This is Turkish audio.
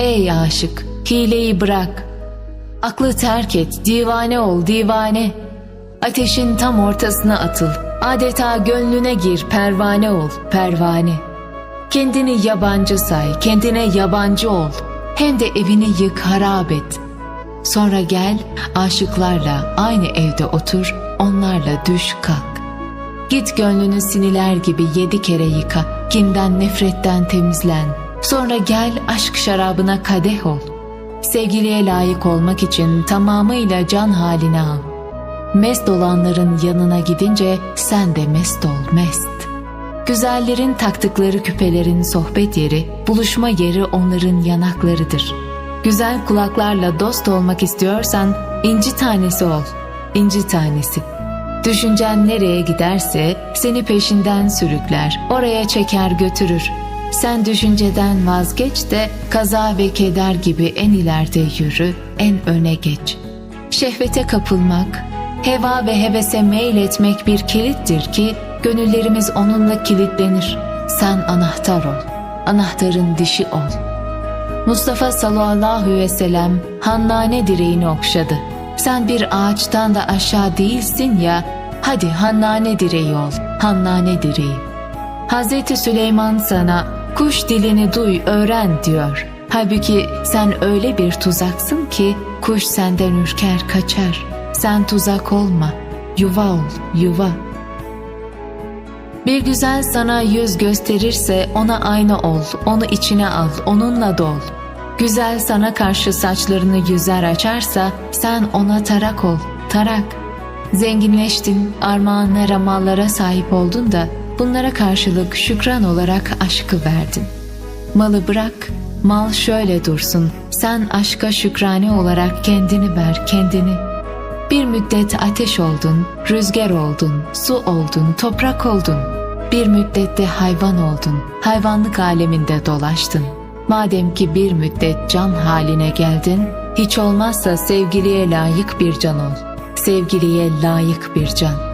Ey aşık, hileyi bırak. Aklı terk et, divane ol, divane. Ateşin tam ortasına atıl. Adeta gönlüne gir, pervane ol, pervane. Kendini yabancı say, kendine yabancı ol. Hem de evini yık, harap et. Sonra gel, aşıklarla aynı evde otur, onlarla düş kalk. Git gönlünü siniler gibi yedi kere yıka, kinden nefretten temizlen. Sonra gel aşk şarabına kadeh ol. Sevgiliye layık olmak için tamamıyla can haline al. Mest olanların yanına gidince sen de mest ol mest. Güzellerin taktıkları küpelerin sohbet yeri, buluşma yeri onların yanaklarıdır. Güzel kulaklarla dost olmak istiyorsan inci tanesi ol, inci tanesi. Düşüncen nereye giderse seni peşinden sürükler, oraya çeker götürür. Sen düşünceden vazgeç de kaza ve keder gibi en ileride yürü, en öne geç. Şehvete kapılmak, heva ve hevese meyletmek bir kilittir ki gönüllerimiz onunla kilitlenir. Sen anahtar ol, anahtarın dişi ol. Mustafa sallallahu ve sellem Hannane direğini okşadı. Sen bir ağaçtan da aşağı değilsin ya, hadi Hannane direği ol, Hannane direği. Hazreti Süleyman sana kuş dilini duy, öğren diyor. Halbuki sen öyle bir tuzaksın ki kuş senden ürker kaçar. Sen tuzak olma, yuva ol, yuva. Bir güzel sana yüz gösterirse ona aynı ol, onu içine al, onunla dol. Güzel sana karşı saçlarını yüzer açarsa sen ona tarak ol, tarak. Zenginleştin, armağanlara, mallara sahip oldun da bunlara karşılık şükran olarak aşkı verdin. Malı bırak, mal şöyle dursun. Sen aşka şükrane olarak kendini ver, kendini. Bir müddet ateş oldun, rüzgar oldun, su oldun, toprak oldun. Bir müddette hayvan oldun, hayvanlık aleminde dolaştın. Madem ki bir müddet can haline geldin, hiç olmazsa sevgiliye layık bir can ol. Sevgiliye layık bir can.